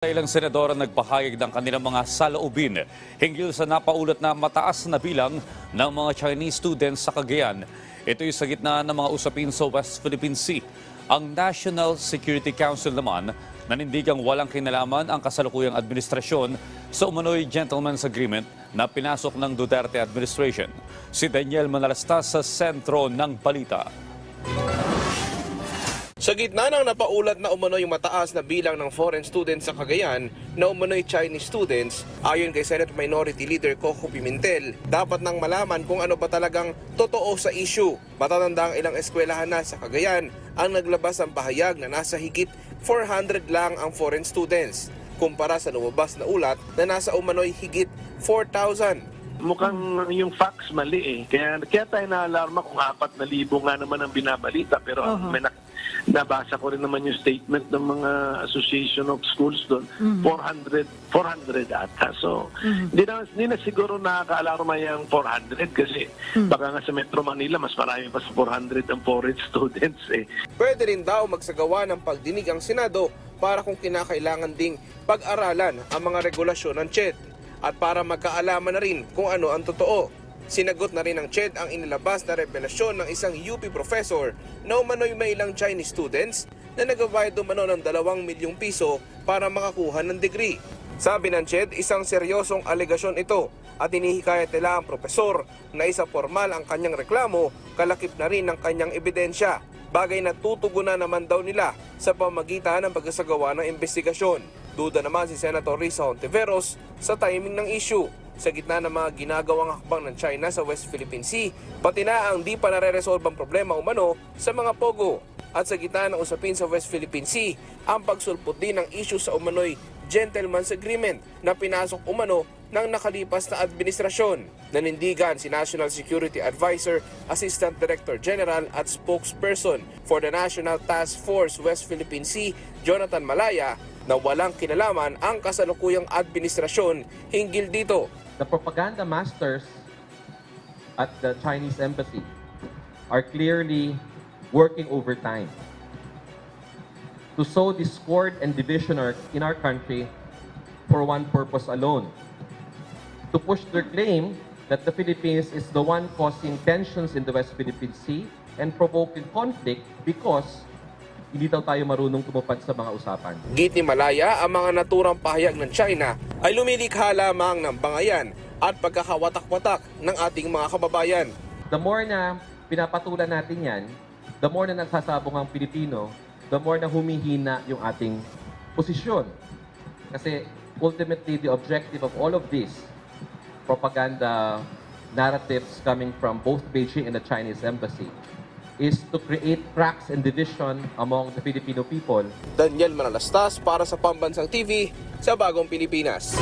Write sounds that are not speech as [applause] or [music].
Ilang senador ang nagpahayag ng kanilang mga saloobin hinggil sa napaulat na mataas na bilang ng mga Chinese students sa Cagayan. Ito'y sa gitna ng mga usapin sa West Philippine Sea. Ang National Security Council naman nanindigang walang kinalaman ang kasalukuyang administrasyon sa umano'y gentleman's agreement na pinasok ng Duterte administration. Si Daniel Manalastas sa sentro ng balita. Sa gitna ng napaulat na umano'y mataas na bilang ng foreign students sa Cagayan na umano'y Chinese students, ayon kay Senate Minority Leader Coco Pimentel, dapat nang malaman kung ano ba talagang totoo sa issue. Matatanda ang ilang eskwelahan na sa Cagayan ang naglabas ng pahayag na nasa higit 400 lang ang foreign students kumpara sa lumabas na ulat na nasa umano'y higit 4,000. Mukhang yung facts mali eh. Kaya, kaya tayo naalarma kung apat na libo nga naman ang binabalita. Pero may na- nabasa ko rin naman yung statement ng mga Association of Schools doon. 400, 400 ata. So, hindi, na, hindi na siguro nakaka-alarma yung 400 kasi baka nga sa Metro Manila mas marami pa sa 400 ang foreign [laughs] students eh. Pwede rin daw magsagawa ng pagdinig ang Senado para kung kinakailangan ding pag-aralan ang mga regulasyon ng CHED at para magkaalaman na rin kung ano ang totoo. Sinagot na rin ng CHED ang inilabas na revelasyon ng isang UP professor na umano'y may ilang Chinese students na nagbabayad umano ng 2 milyong piso para makakuha ng degree. Sabi ng CHED, isang seryosong alegasyon ito at inihikayat nila ang profesor na isa formal ang kanyang reklamo, kalakip na rin ng kanyang ebidensya. Bagay na tutugunan naman daw nila sa pamagitan ng pagsasagawa ng investigasyon. Duda naman si Senator Risa Hontiveros sa timing ng issue sa gitna ng mga ginagawang hakbang ng China sa West Philippine Sea, pati na ang di pa nare-resolve ang problema umano sa mga pogo. At sa gitna ng usapin sa West Philippine Sea, ang pagsulpot din ng issue sa umano'y gentleman's agreement na pinasok umano ng nakalipas na administrasyon. Nanindigan si National Security Advisor, Assistant Director General at spokesperson for the National Task Force West Philippine Sea, Jonathan Malaya, na walang kinalaman ang kasalukuyang administrasyon hinggil dito. the propaganda masters at the Chinese embassy are clearly working overtime to sow discord and division in our country for one purpose alone to push their claim that the Philippines is the one causing tensions in the West Philippine Sea and provoking conflict because hindi daw tayo marunong tumupad sa mga usapan. Git ni Malaya, ang mga naturang pahayag ng China ay lumilikha lamang ng bangayan at pagkakawatak-watak ng ating mga kababayan. the more na pinapatulan natin yan, the more na nagsasabong ang Pilipino, the more na humihina yung ating posisyon. Kasi ultimately, the objective of all of this propaganda narratives coming from both Beijing and the Chinese embassy is to create cracks and division among the Filipino people Daniel Manalastas para sa Pambansang TV sa Bagong Pilipinas.